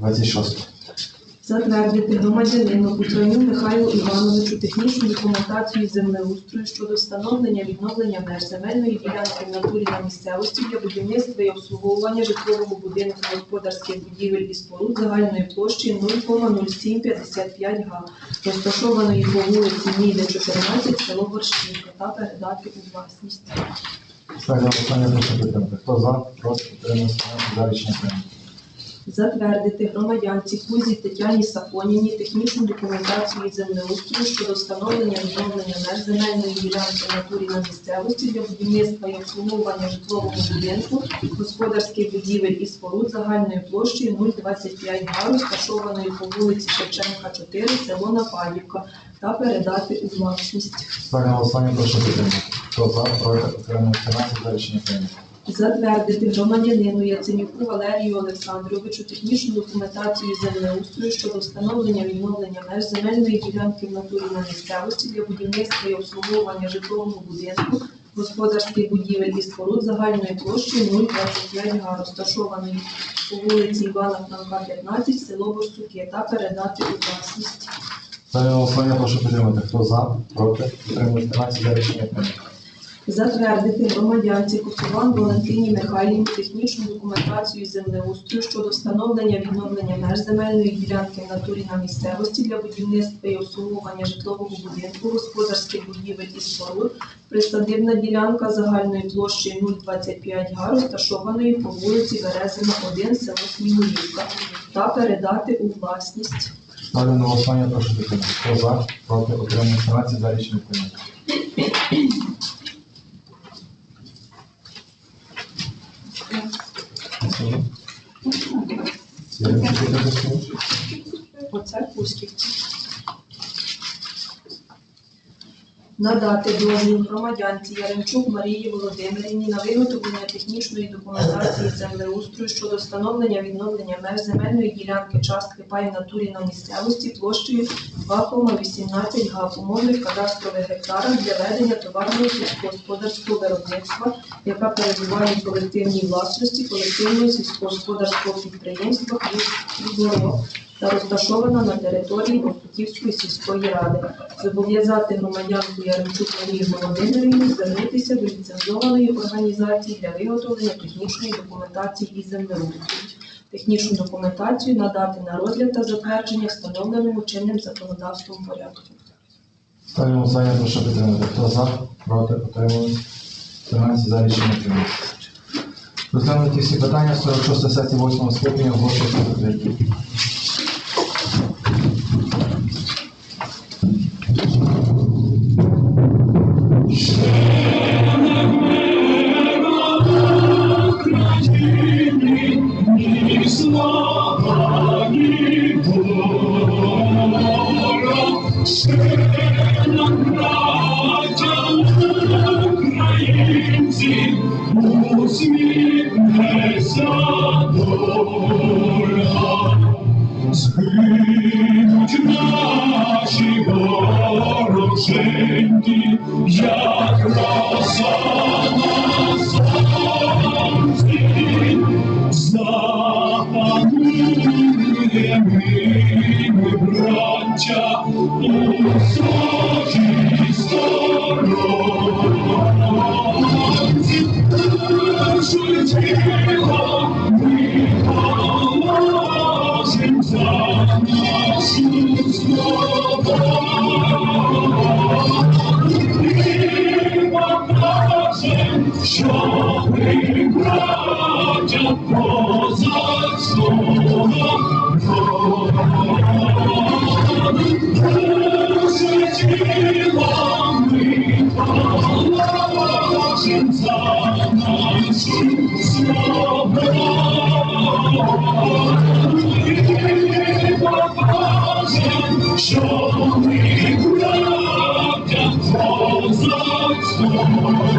26. Затвердити громадянину Кутраню Михайлу Івановичу технічну документацію землеустрою щодо встановлення відновлення меж земельної ділянки в натурі на місцевості для будівництва і обслуговування житлового будинку господарських будівель і споруд загальною площею 0,0755 га, розташованої по вулиці Ніде 14, село Борщівка, та передати у власність. Ставлю голосування, прошу підтримати. Хто за, проти, утримався, за рішення прийнято. Затвердити громадянці Кузі Тетяні Сафонівні технічну документацію із землеустрою щодо встановлення відновлення меж земельної ділянки натурі на місцевості для будівництва і обслуговування житлового будинку, господарських будівель і споруд загальною площею 025 га, розташованої по вулиці Шевченка 4, село Нападівка, та передати у власність. Ставлю голосування, прошу підтримати. Хто проти, утримався, за рішення прийнято. Затвердити громадянину Яценюку Валерію Олександровичу технічну документацію землеустрою щодо встановлення відновлення меж земельної ділянки в натурі на місцевості для будівництва і обслуговування житлового будинку, господарських будівель і споруд загальною площею 025 га, розташованої по вулиці Івана Франка, 15, село Борсуки, та передати у власність. Ставлю голосування, прошу підтримати. Хто за, проти, утримався, за рішення. Затвердити громадянці Косован Валентині Михайлівні технічну документацію землеустрою щодо встановлення відновлення меж земельної ділянки в натурі на місцевості для будівництва і обслуговування житлового будинку, господарських будівель і споруд, присадибна ділянка загальною площею 025 га, розташованої по вулиці Березина, 1, село Снігурівка, та передати у власність. Ставлю на голосування, прошу підтримати. Хто за, проти, утримався, за рішення прийнято. Підтримати. Оце Пусківці. Надати дозвіл громадянці Яремчук Марії Володимирівні на виготовлення технічної документації землеустрою щодо встановлення відновлення меж земельної ділянки частки пай натурі на місцевості площею 2,18 га умовних кадастрових гектарах для ведення товарного сільськогосподарського виробництва, яка перебуває в колективній власності колективного сільськогосподарського підприємства «Хліб» та розташована на території Бортуківської сільської ради. Зобов'язати громадянку Яремчук Марію Володимирівну звернутися до ліцензованої організації для виготовлення технічної документації із землеустрою. Технічну документацію надати на розгляд та затвердження встановленому чинним законодавством порядку. Ставлю на прошу підтримати. Хто за, проти, утримався, утримався, за рішення прийнято. Розглянуті всі питання 46 сесії 8 скликання оголошується вороженьки, як роса ми, сожі Наші тіло ми положим за нашу свободу. І покажем, що ми браття козацького роду. Наше тіло ми Show me love that falls like.